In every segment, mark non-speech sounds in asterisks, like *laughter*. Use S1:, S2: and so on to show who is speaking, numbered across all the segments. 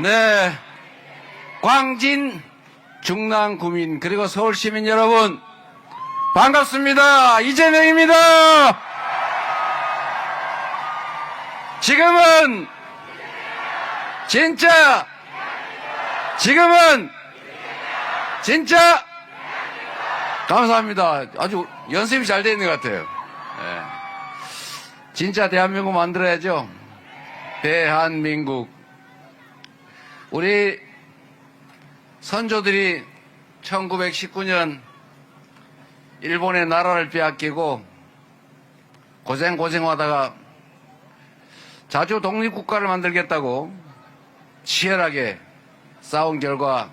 S1: 네. 광진 중랑 구민 그리고 서울 시민 여러분 반갑습니다. 이재명입니다. 지금은 진짜 지금은 진짜 감사합니다. 아주 연습이 잘 되어 있는 것 같아요. 예. 진짜 대한민국 만들어야죠. 대한민국. 우리 선조들이 1919년 일본의 나라를 빼앗기고 고생고생하다가 자주 독립국가를 만들겠다고 치열하게 싸운 결과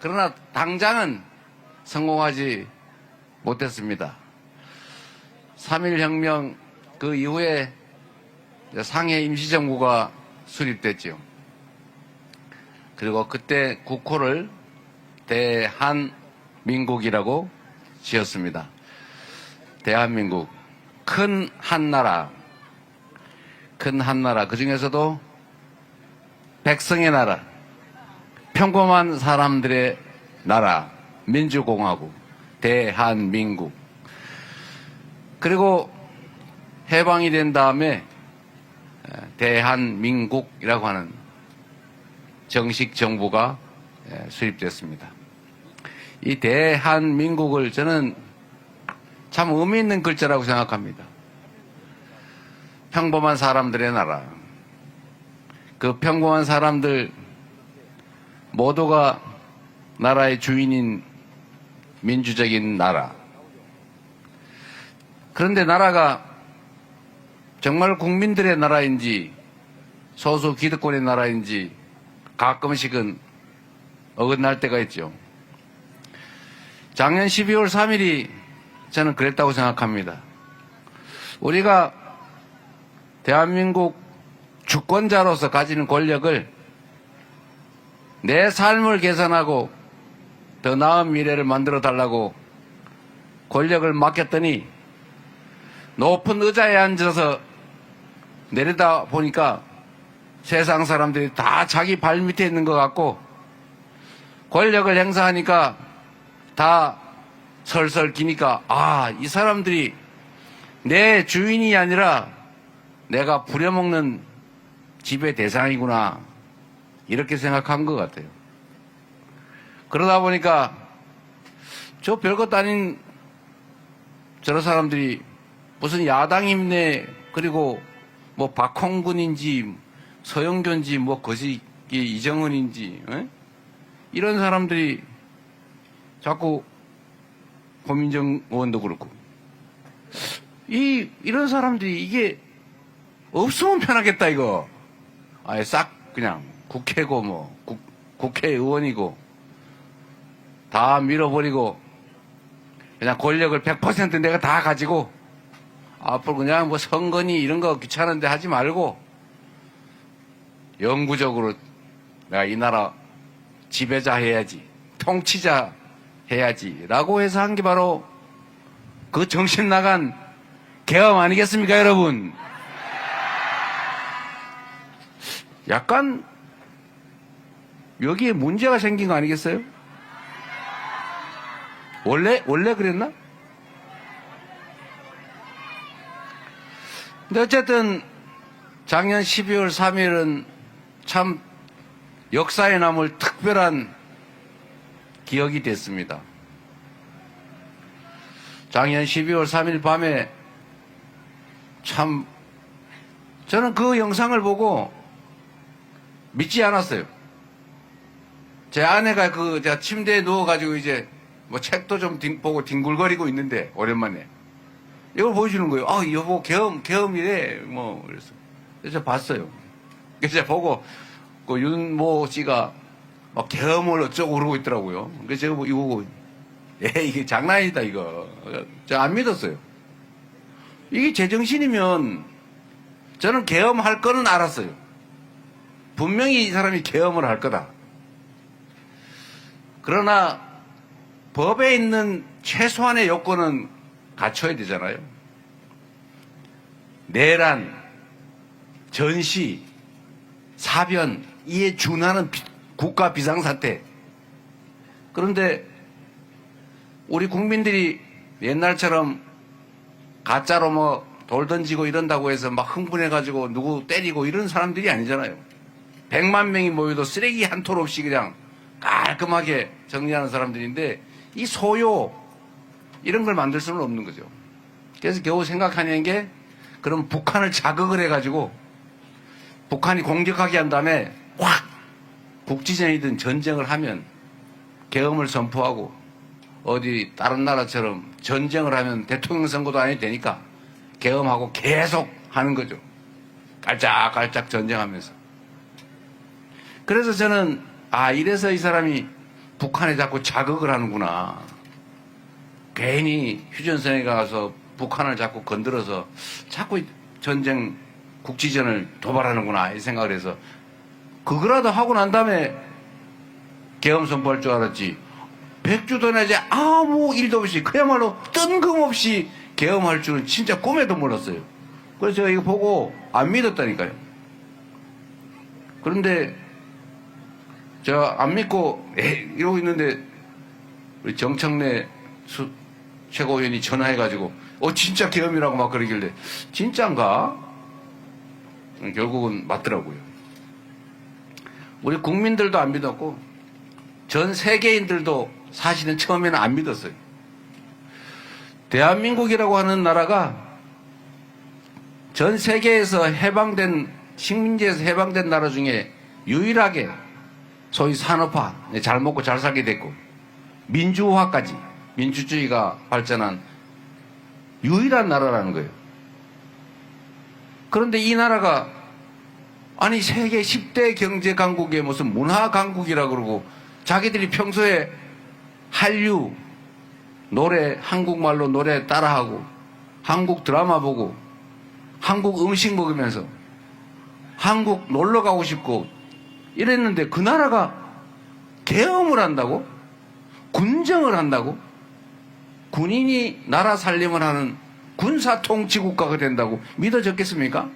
S1: 그러나 당장은 성공하지 못했습니다. 3.1혁명 그 이후에 상해 임시정부가 수립됐죠. 그리고 그때 국호를 대한민국이라고 지었습니다. 대한민국. 큰 한나라. 큰 한나라. 그 중에서도 백성의 나라. 평범한 사람들의 나라. 민주공화국. 대한민국. 그리고 해방이 된 다음에 대한민국이라고 하는 정식 정부가 수립됐습니다. 이 대한민국을 저는 참 의미 있는 글자라고 생각합니다. 평범한 사람들의 나라. 그 평범한 사람들 모두가 나라의 주인인 민주적인 나라. 그런데 나라가 정말 국민들의 나라인지 소수 기득권의 나라인지 가끔씩은 어긋날 때가 있죠. 작년 12월 3일이 저는 그랬다고 생각합니다. 우리가 대한민국 주권자로서 가지는 권력을 내 삶을 개선하고 더 나은 미래를 만들어 달라고 권력을 맡겼더니 높은 의자에 앉아서 내리다 보니까 세상 사람들이 다 자기 발 밑에 있는 것 같고 권력을 행사하니까 다 설설 기니까 아, 이 사람들이 내 주인이 아니라 내가 부려먹는 집의 대상이구나. 이렇게 생각한 것 같아요. 그러다 보니까 저 별것도 아닌 저런 사람들이 무슨 야당임네 그리고 뭐 박홍근인지 서영교인지 뭐 거시 이정은인지 에? 이런 사람들이 자꾸 고민정 의원도 그렇고 이 이런 사람들이 이게 없으면 편하겠다 이거 아예 싹 그냥 국회고 뭐 국, 국회의원이고 다 밀어버리고 그냥 권력을 100% 내가 다 가지고 앞으로 그냥 뭐 선거니 이런 거 귀찮은데 하지 말고 영구적으로 내가 이 나라 지배자 해야지 통치자 해야지 라고 해서 한 게 바로 그 정신 나간 개엄 아니겠습니까 여러분 약간 여기에 문제가 생긴 거 아니겠어요? 원래 원래 그랬나? 근데 어쨌든 작년 12월 3일은 참 역사에 남을 특별한 기억이 됐습니다. 작년 12월 3일 밤에 참 저는 그 영상을 보고 믿지 않았어요. 제 아내가 그 제가 침대에 누워가지고 이제 뭐 책도 좀 뒹- 보고 뒹굴거리고 있는데 오랜만에 이걸 보여주는 거예요. 아 여보 계엄 계엄이래 뭐 그래서 그래서 봤어요. *laughs* 그래서 제가 보고 그 윤모 씨가 막 계엄을 어쩌고 그러고 있더라고요. 그래서 제가 뭐 이거 보고 에 이게 장난이다 이거 제가 안 믿었어요. 이게 제정신이면 저는 계엄할 거는 알았어요. 분명히 이 사람이 계엄을 할 거다. 그러나 법에 있는 최소한의 요건은 갖춰야 되잖아요. 내란, 전시, 사변 이에 준하는 비- 국가 비상사태. 그런데 우리 국민들이 옛날처럼 가짜로 뭐 돌 던지고 이런다고 해서 막 흥분해가지고 누구 때리고 이런 사람들이 아니잖아요. 100만 명이 모여도 쓰레기 한 톨 없이 그냥 깔끔하게 정리하는 사람들인데 이 소요 이런 걸 만들 수는 없는 거죠. 그래서 겨우 생각하는 게 그럼 북한을 자극을 해가지고 북한이 공격하게 한 다음에 확 국지전이든 전쟁을 하면 계엄을 선포하고 어디 다른 나라처럼 전쟁을 하면 대통령 선거도 아니 되니까 계엄하고 계속 하는 거죠. 깔짝깔짝 전쟁하면서. 그래서 저는 아 이래서 이 사람이 북한에 자꾸 자극을 하는구나. 괜히 휴전선에 가서 북한을 자꾸 건드려서 자꾸 전쟁 국지전을 도발하는구나 이 생각을 해서 그거라도 하고 난 다음에 계엄 선포할 줄 알았지. 백주도 내지 아무 일도 없이 그야말로 뜬금없이 계엄할 줄은 진짜 꿈에도 몰랐어요. 그래서 제가 이거 보고 안 믿었다니까요. 그런데 제가 안 믿고 에이, 이러고 있는데 우리 정청래 수- 최고위원이 전화해가지고 어 진짜 계엄이라고 막 그러길래 진짠가? 결국은 맞더라고요. 우리 국민들도 안 믿었고 전 세계인들도 사실은 처음에는 안 믿었어요. 대한민국이라고 하는 나라가 전 세계에서 해방된 식민지에서 해방된 나라 중에 유일하게 소위 산업화 잘 먹고 잘 살게 됐고 민주화까지 민주주의가 발전한 유일한 나라라는 거예요. 그런데 이 나라가 아니 세계 10대 경제 강국의 무슨 문화 강국이라 그러고 자기들이 평소에 한류 노래 한국말로 노래 따라하고 한국 드라마 보고 한국 음식 먹으면서 한국 놀러 가고 싶고 이랬는데 그 나라가 계엄을 한다고? 군정을 한다고? 군인이 나라 살림을 하는 군사 통치 국가가 된다고 믿어졌겠습니까?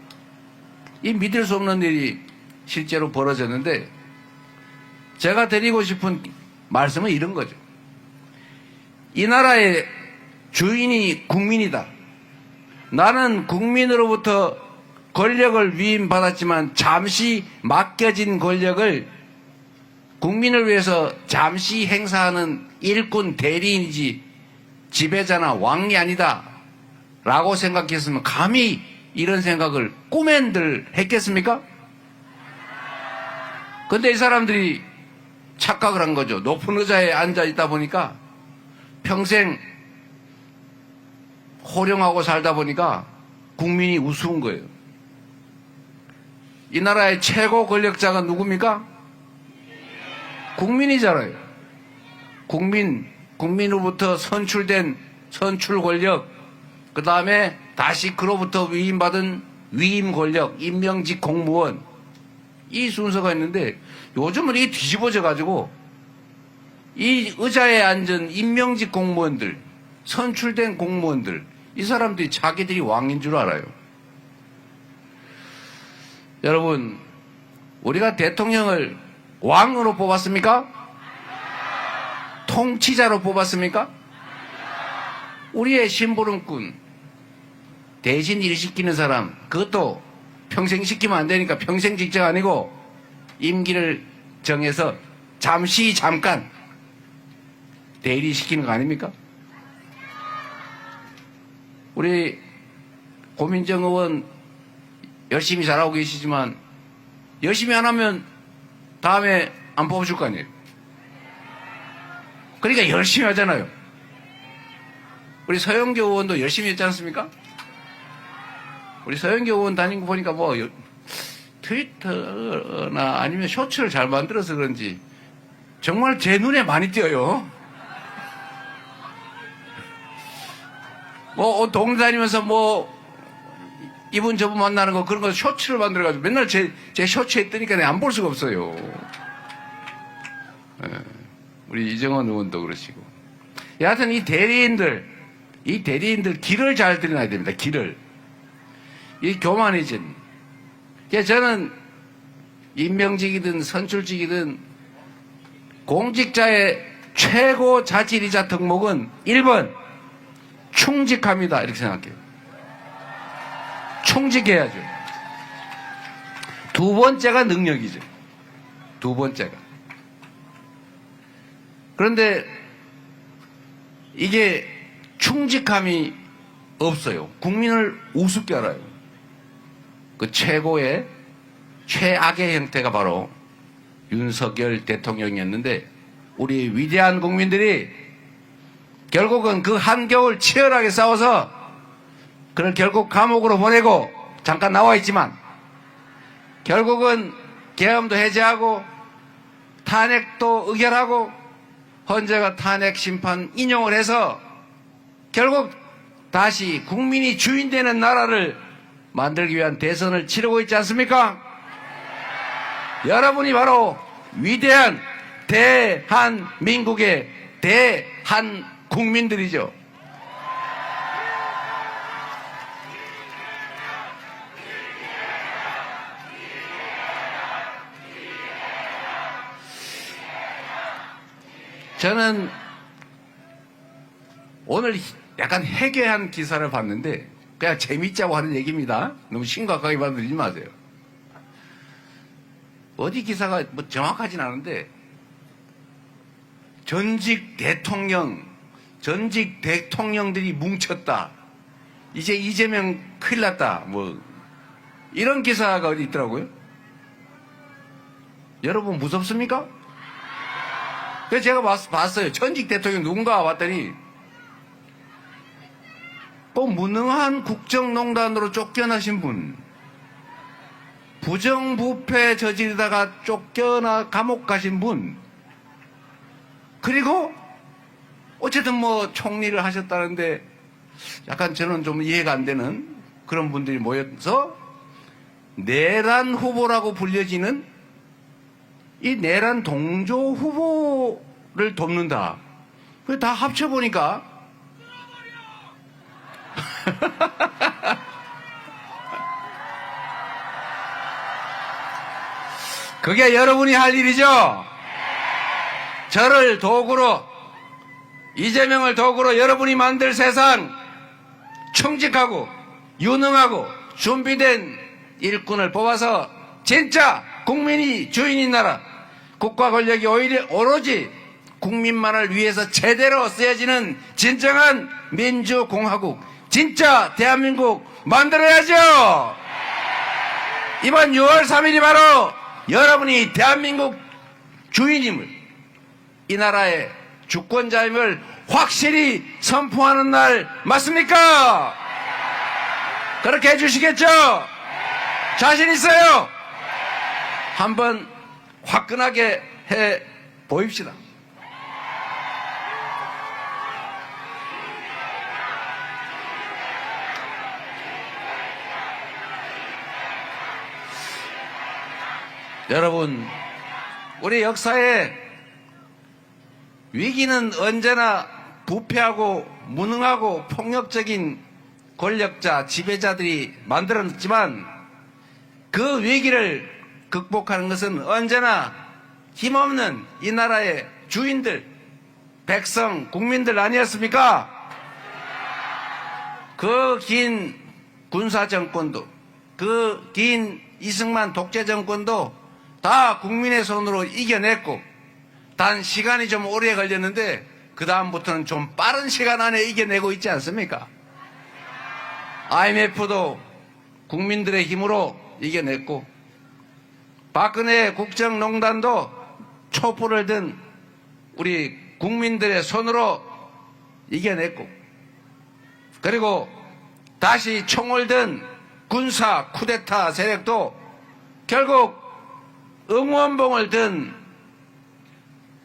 S1: 이 믿을 수 없는 일이 실제로 벌어졌는데 제가 드리고 싶은 말씀은 이런 거죠. 이 나라의 주인이 국민이다. 나는 국민으로부터 권력을 위임받았지만 잠시 맡겨진 권력을 국민을 위해서 잠시 행사하는 일꾼 대리인이지 지배자나 왕이 아니다. 라고 생각했으면 감히 이런 생각을 꿈엔들 했겠습니까? 근데 이 사람들이 착각을 한 거죠. 높은 의자에 앉아 있다 보니까 평생 호령하고 살다 보니까 국민이 우스운 거예요. 이 나라의 최고 권력자가 누굽니까? 국민이잖아요. 국민, 국민으로부터 선출된 선출 권력, 그 다음에 다시 그로부터 위임받은 위임 권력, 임명직 공무원, 이 순서가 있는데 요즘은 이게 뒤집어져 가지고 이 의자에 앉은 임명직 공무원들, 선출된 공무원들, 이 사람들이 자기들이 왕인 줄 알아요. 여러분, 우리가 대통령을 왕으로 뽑았습니까? 통치자로 뽑았습니까? 우리의 심부름꾼, 대신 일 시키는 사람, 그것도 평생 시키면 안 되니까 평생 직장 아니고 임기를 정해서 잠시 잠깐 대리 시키는 거 아닙니까? 우리 고민정 의원 열심히 잘하고 계시지만 열심히 안 하면 다음에 안 뽑아줄 거 아니에요. 그러니까 열심히 하잖아요. 우리 서영교 의원도 열심히 했지 않습니까? 우리 서영교 의원 다닌 거 보니까 뭐 여- 트위터나 아니면 쇼츠를 잘 만들어서 그런지 정말 제 눈에 많이 띄어요. 뭐 동네 다니면서 뭐 이분 저분 만나는 거 그런 거 쇼츠를 만들어가지고 맨날 제, 제 쇼츠에 뜨니까 안 볼 수가 없어요. 예, 우리 이정원 의원도 그러시고. 여하튼 이 대리인들, 이 대리인들 길을 잘 들여놔야 됩니다. 길을. 이 교만해진. 그래서 저는 임명직이든 선출직이든 공직자의 최고 자질이자 덕목은 1번 충직합니다. 이렇게 생각해요. 충직해야죠. 두 번째가 능력이죠. 두 번째가. 그런데 이게 충직함이 없어요. 국민을 우습게 알아요. 그 최고의 최악의 형태가 바로 윤석열 대통령이었는데 우리 위대한 국민들이 결국은 그 한겨울 치열하게 싸워서 그를 결국 감옥으로 보내고 잠깐 나와 있지만 결국은 계엄도 해제하고 탄핵도 의결하고 헌재가 탄핵 심판 인용을 해서 결국 다시 국민이 주인 되는 나라를 만들기 위한 대선을 치르고 있지 않습니까? 여러분이 바로 위대한 대한민국의 대한 국민들이죠. 저는 오늘 약간 해괴한 기사를 봤는데 그냥 재밌자고 하는 얘기입니다. 너무 심각하게 받아들이지 마세요. 어디 기사가 뭐 정확하진 않은데 전직 대통령, 전직 대통령들이 뭉쳤다. 이제 이재명 큰일 났다. 뭐 이런 기사가 어디 있더라고요. 여러분 무섭습니까? 그래서 제가 봤, 봤어요. 전직 대통령 누군가 봤더니 꼭 무능한 국정농단으로 쫓겨나신 분, 부정부패 저지르다가 쫓겨나 감옥 가신 분, 그리고 어쨌든 뭐 총리를 하셨다는데 약간 저는 좀 이해가 안 되는 그런 분들이 모여서 내란 후보라고 불려지는 이 내란 동조 후보를 돕는다. 그 다 합쳐보니까 *laughs* 그게 여러분이 할 일이죠? 저를 도구로, 이재명을 도구로 여러분이 만들 세상 충직하고 유능하고 준비된 일꾼을 뽑아서 진짜 국민이 주인인 나라, 국가 권력이 오히려 오로지 국민만을 위해서 제대로 쓰여지는 진정한 민주공화국, 진짜 대한민국 만들어야죠! 이번 6월 3일이 바로 여러분이 대한민국 주인임을, 이 나라의 주권자임을 확실히 선포하는 날 맞습니까? 그렇게 해주시겠죠? 자신 있어요? 한번 화끈하게 해 보입시다. 여러분, 우리 역사에 위기는 언제나 부패하고 무능하고 폭력적인 권력자, 지배자들이 만들었지만 그 위기를 극복하는 것은 언제나 힘없는 이 나라의 주인들, 백성, 국민들 아니었습니까? 그 긴 군사 정권도, 그 긴 이승만 독재 정권도 다 국민의 손으로 이겨냈고, 단 시간이 좀 오래 걸렸는데, 그 다음부터는 좀 빠른 시간 안에 이겨내고 있지 않습니까? IMF도 국민들의 힘으로 이겨냈고, 박근혜 국정농단도 촛불을 든 우리 국민들의 손으로 이겨냈고, 그리고 다시 총을 든 군사 쿠데타 세력도 결국 응원봉을 든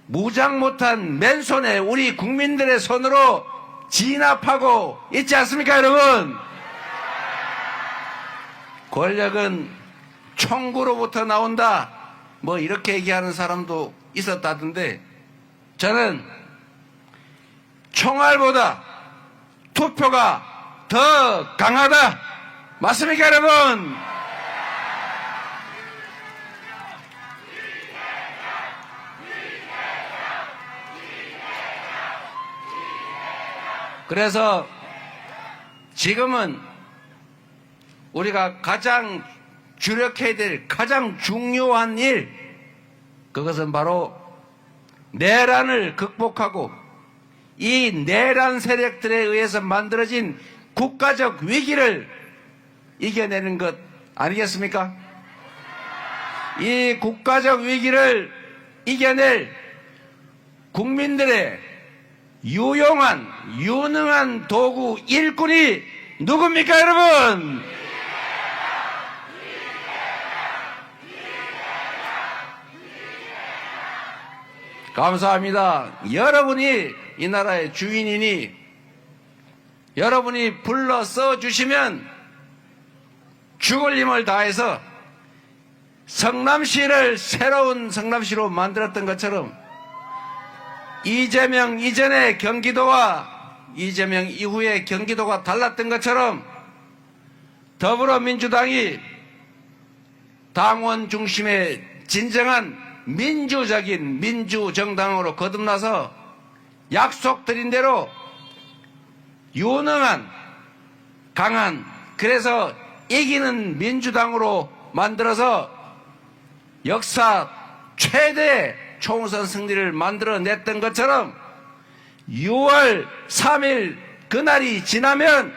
S1: 무장 못한 맨손에 우리 국민들의 손으로 진압하고 있지 않습니까, 여러분? 권력은 총구로부터 나온다. 뭐 이렇게 얘기하는 사람도 있었다던데 저는 총알보다 투표가 더 강하다. 맞습니까, 여러분? 그래서 지금은 우리가 가장 주력해야 될 가장 중요한 일, 그것은 바로 내란을 극복하고 이 내란 세력들에 의해서 만들어진 국가적 위기를 이겨내는 것 아니겠습니까? 이 국가적 위기를 이겨낼 국민들의 유용한, 유능한 도구 일꾼이 누굽니까, 여러분? 감사합니다. 여러분이 이 나라의 주인이니 여러분이 불러 써 주시면 죽을 힘을 다해서 성남시를 새로운 성남시로 만들었던 것처럼 이재명 이전의 경기도와 이재명 이후의 경기도가 달랐던 것처럼 더불어민주당이 당원 중심의 진정한 민주적인 민주정당으로 거듭나서 약속드린 대로 유능한 강한 그래서 이기는 민주당으로 만들어서 역사 최대 총선 승리를 만들어냈던 것처럼 6월 3일 그날이 지나면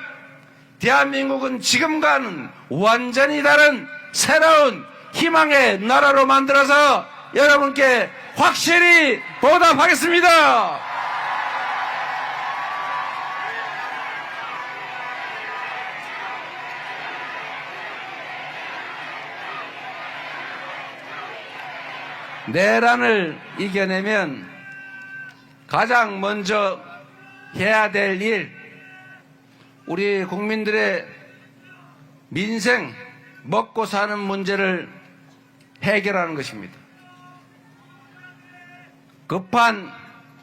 S1: 대한민국은 지금과는 완전히 다른 새로운 희망의 나라로 만들어서 여러분께 확실히 보답하겠습니다. 내란을 이겨내면 가장 먼저 해야 될 일, 우리 국민들의 민생, 먹고 사는 문제를 해결하는 것입니다. 급한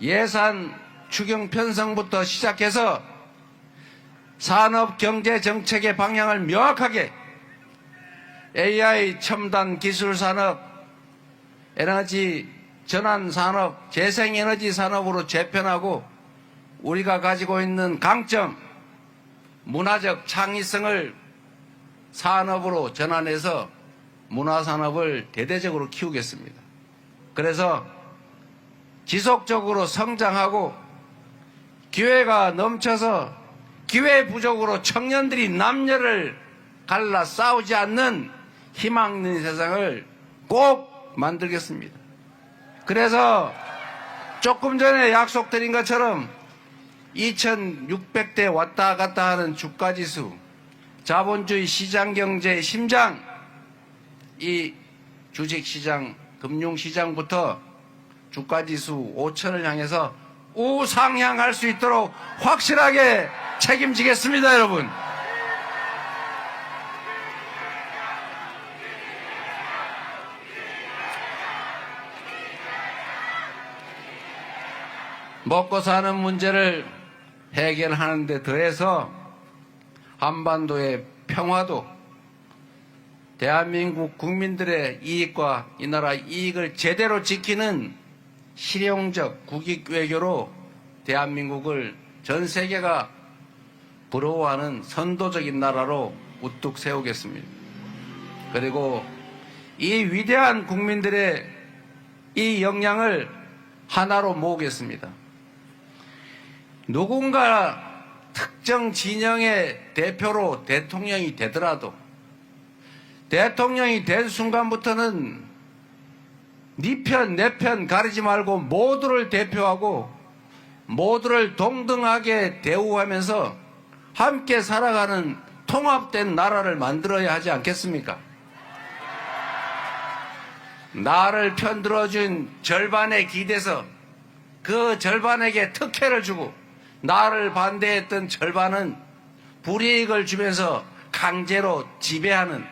S1: 예산 추경 편성부터 시작해서 산업 경제 정책의 방향을 명확하게 AI 첨단 기술 산업, 에너지 전환 산업, 재생에너지 산업으로 재편하고 우리가 가지고 있는 강점, 문화적 창의성을 산업으로 전환해서 문화산업을 대대적으로 키우겠습니다. 그래서 지속적으로 성장하고 기회가 넘쳐서 기회 부족으로 청년들이 남녀를 갈라 싸우지 않는 희망 있는 세상을 꼭 만들겠습니다. 그래서 조금 전에 약속드린 것처럼 2600대 왔다 갔다 하는 주가지수, 자본주의 시장 경제의 심장, 이 주식시장, 금융시장부터 주가지수 5천을 향해서 우상향할 수 있도록 확실하게 책임지겠습니다, 여러분. 먹고 사는 문제를 해결하는 데 더해서 한반도의 평화도 대한민국 국민들의 이익과 이 나라 이익을 제대로 지키는 실용적 국익 외교로 대한민국을 전 세계가 부러워하는 선도적인 나라로 우뚝 세우겠습니다. 그리고 이 위대한 국민들의 이 역량을 하나로 모으겠습니다. 누군가 특정 진영의 대표로 대통령이 되더라도 대통령이 된 순간부터는 네 편, 내 편 가리지 말고 모두를 대표하고 모두를 동등하게 대우하면서 함께 살아가는 통합된 나라를 만들어야 하지 않겠습니까? 나를 편들어준 절반에 기대서 그 절반에게 특혜를 주고 나를 반대했던 절반은 불이익을 주면서 강제로 지배하는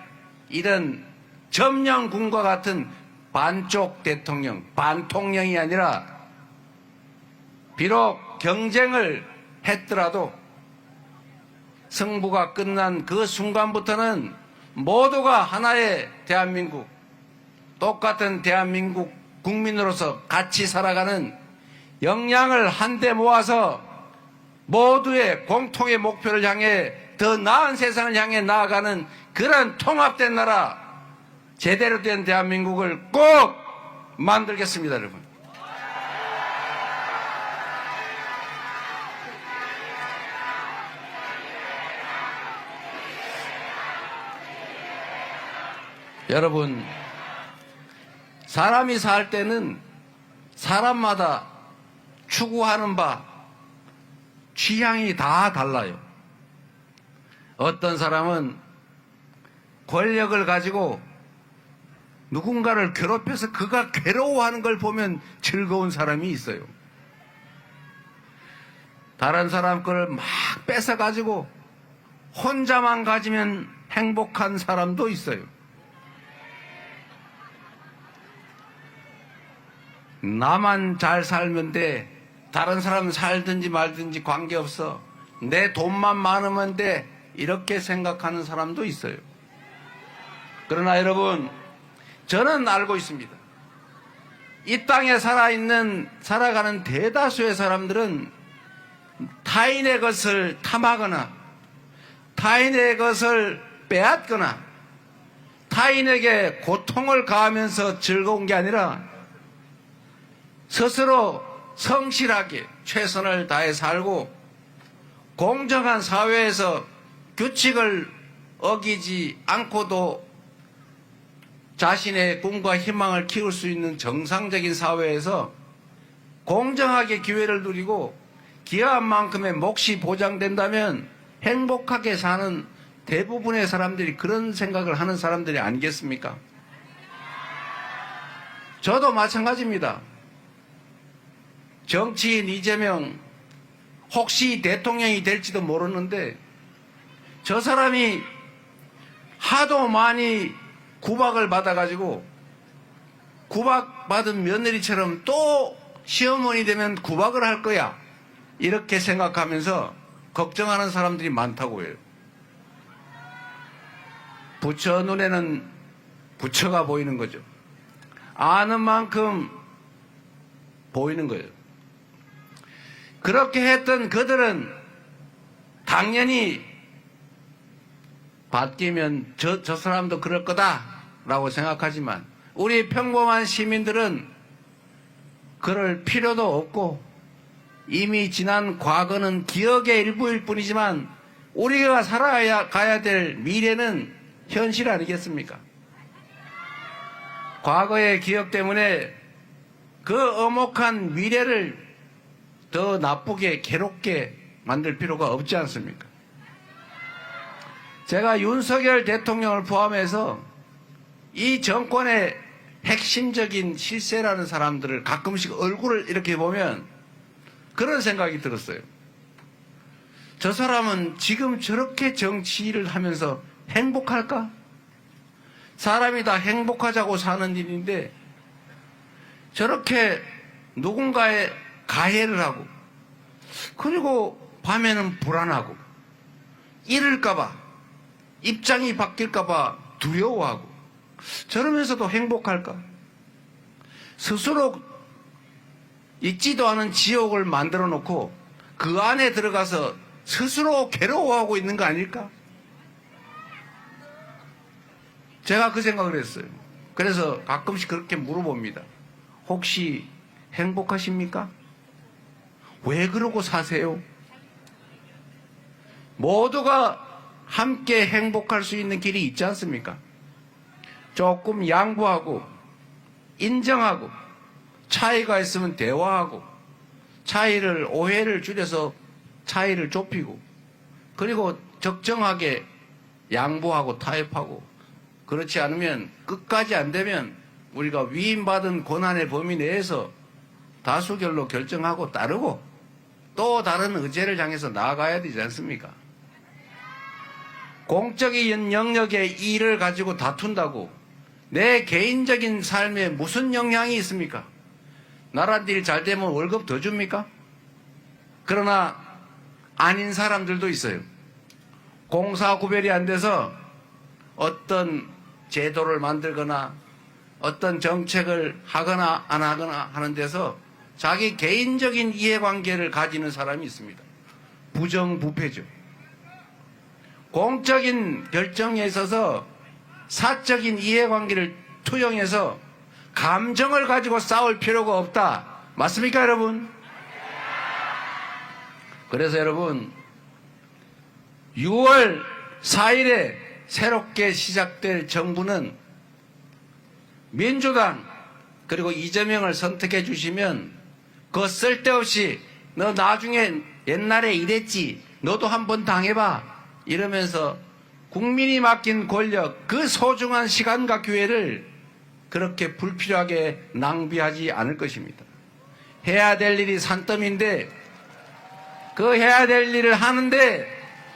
S1: 이런 점령군과 같은 반쪽 대통령, 반통령이 아니라 비록 경쟁을 했더라도 승부가 끝난 그 순간부터는 모두가 하나의 대한민국, 똑같은 대한민국 국민으로서 같이 살아가는 역량을 한데 모아서 모두의 공통의 목표를 향해 더 나은 세상을 향해 나아가는 그런 통합된 나라, 제대로 된 대한민국을 꼭 만들겠습니다, 여러분. 여러분, 사람이 살 때는 사람마다 추구하는 바, 취향이 다 달라요. 어떤 사람은 권력을 가지고 누군가를 괴롭혀서 그가 괴로워하는 걸 보면 즐거운 사람이 있어요. 다른 사람 거를 막 뺏어가지고 혼자만 가지면 행복한 사람도 있어요. 나만 잘 살면 돼. 다른 사람 살든지 말든지 관계없어. 내 돈만 많으면 돼. 이렇게 생각하는 사람도 있어요. 그러나 여러분, 저는 알고 있습니다. 이 땅에 살아있는, 살아가는 대다수의 사람들은 타인의 것을 탐하거나, 타인의 것을 빼앗거나, 타인에게 고통을 가하면서 즐거운 게 아니라 스스로 성실하게 최선을 다해 살고 공정한 사회에서 규칙을 어기지 않고도 자신의 꿈과 희망을 키울 수 있는 정상적인 사회에서 공정하게 기회를 누리고 기여한 만큼의 몫이 보장된다면 행복하게 사는 대부분의 사람들이 그런 생각을 하는 사람들이 아니겠습니까? 저도 마찬가지입니다. 정치인 이재명 혹시 대통령이 될지도 모르는데 저 사람이 하도 많이 구박을 받아가지고 구박받은 며느리처럼 또 시어머니 되면 구박을 할 거야. 이렇게 생각하면서 걱정하는 사람들이 많다고 해요. 부처 눈에는 부처가 보이는 거죠. 아는 만큼 보이는 거예요. 그렇게 했던 그들은 당연히 바뀌면 저, 저 사람도 그럴 거다라고 생각하지만 우리 평범한 시민들은 그럴 필요도 없고 이미 지난 과거는 기억의 일부일 뿐이지만 우리가 살아야 가야 될 미래는 현실 아니겠습니까? 과거의 기억 때문에 그 엄혹한 미래를 더 나쁘게 괴롭게 만들 필요가 없지 않습니까? 제가 윤석열 대통령을 포함해서 이 정권의 핵심적인 실세라는 사람들을 가끔씩 얼굴을 이렇게 보면 그런 생각이 들었어요. 저 사람은 지금 저렇게 정치를 하면서 행복할까? 사람이 다 행복하자고 사는 일인데 저렇게 누군가의 가해를 하고 그리고 밤에는 불안하고 잃을까봐 입장이 바뀔까봐 두려워하고 저러면서도 행복할까? 스스로 있지도 않은 지옥을 만들어 놓고 그 안에 들어가서 스스로 괴로워하고 있는 거 아닐까? 제가 그 생각을 했어요. 그래서 가끔씩 그렇게 물어봅니다. 혹시 행복하십니까? 왜 그러고 사세요? 모두가 함께 행복할 수 있는 길이 있지 않습니까? 조금 양보하고 인정하고 차이가 있으면 대화하고 차이를 오해를 줄여서 차이를 좁히고 그리고 적정하게 양보하고 타협하고 그렇지 않으면 끝까지 안 되면 우리가 위임받은 고난의 범위 내에서 다수결로 결정하고 따르고 또 다른 의제를 향해서 나아가야 되지 않습니까? 공적인 영역의 일을 가지고 다툰다고 내 개인적인 삶에 무슨 영향이 있습니까? 나라들이 잘 되면 월급 더 줍니까? 그러나 아닌 사람들도 있어요. 공사 구별이 안 돼서 어떤 제도를 만들거나 어떤 정책을 하거나 안 하거나 하는 데서 자기 개인적인 이해관계를 가지는 사람이 있습니다. 부정부패죠. 공적인 결정에 있어서 사적인 이해관계를 투영해서 감정을 가지고 싸울 필요가 없다. 맞습니까, 여러분? 그래서 여러분, 6월 4일에 새롭게 시작될 정부는 민주당 그리고 이재명을 선택해 주시면 그 쓸데없이 너 나중에 옛날에 이랬지 너도 한번 당해봐 이러면서 국민이 맡긴 권력 그 소중한 시간과 기회를 그렇게 불필요하게 낭비하지 않을 것입니다. 해야 될 일이 산더미인데 그 해야 될 일을 하는데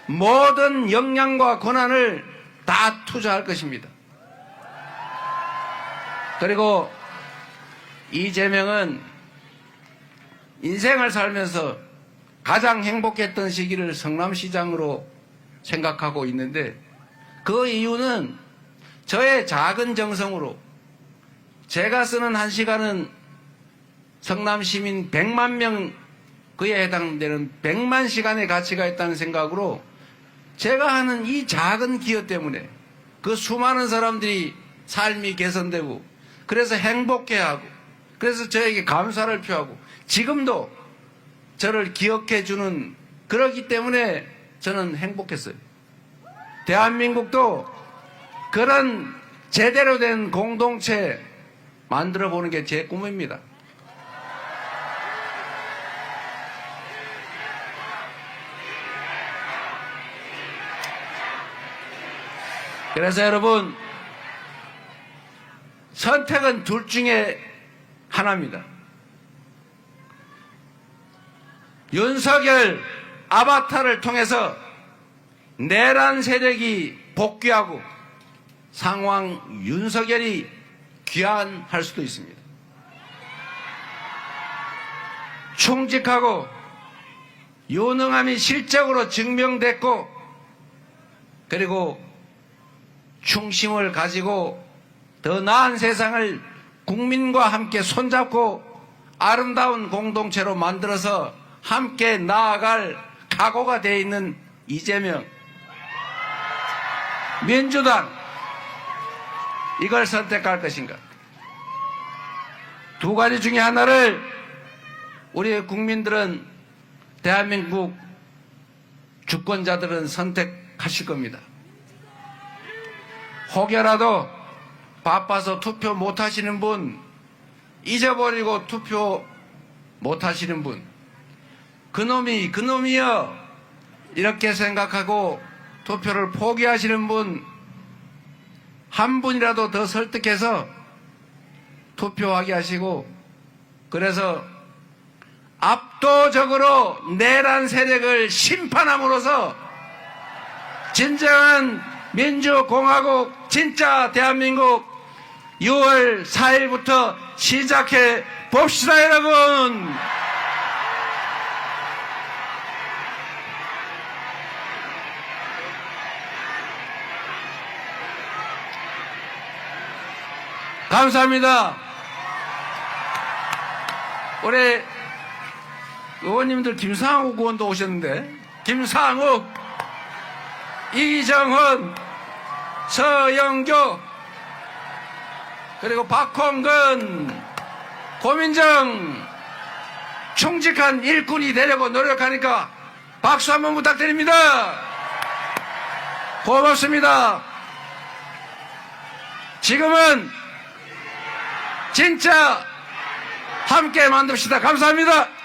S1: 모든 역량과 권한을 다 투자할 것입니다. 그리고 이재명은 인생을 살면서 가장 행복했던 시기를 성남시장으로 생각하고 있는데 그 이유는 저의 작은 정성으로 제가 쓰는 한 시간은 성남 시민 100만 명 그에 해당되는 100만 시간의 가치가 있다는 생각으로 제가 하는 이 작은 기여 때문에 그 수많은 사람들이 삶이 개선되고 그래서 행복해하고 그래서 저에게 감사를 표하고 지금도 저를 기억해 주는 그러기 때문에 저는 행복했어요. 대한민국도 그런 제대로 된 공동체 만들어 보는 게 제 꿈입니다. 그래서 여러분 선택은 둘 중에 하나입니다. 윤석열 아바타를 통해서 내란 세력이 복귀하고 상황 윤석열이 귀환할 수도 있습니다. 충직하고 유능함이 실적으로 증명됐고 그리고 충심을 가지고 더 나은 세상을 국민과 함께 손잡고 아름다운 공동체로 만들어서 함께 나아갈 각오가 되어 있는 이재명 민주당 이걸 선택할 것인가 두 가지 중에 하나를 우리 국민들은 대한민국 주권자들은 선택하실 겁니다. 혹여라도 바빠서 투표 못 하시는 분, 잊어버리고 투표 못 하시는 분, 그놈이, 그놈이여, 이렇게 생각하고 투표를 포기하시는 분, 한 분이라도 더 설득해서 투표하게 하시고, 그래서 압도적으로 내란 세력을 심판함으로써 진정한 민주공화국 진짜 대한민국 6월 4일부터 시작해 봅시다 여러분 감사합니다. 올해 의원님들 김상욱 의원도 오셨는데 김상욱 이정헌 서영교 그리고 박홍근 고민정 충직한 일꾼이 되려고 노력하니까 박수 한번 부탁드립니다. 고맙습니다. 지금은 진짜 함께 만듭시다. 감사합니다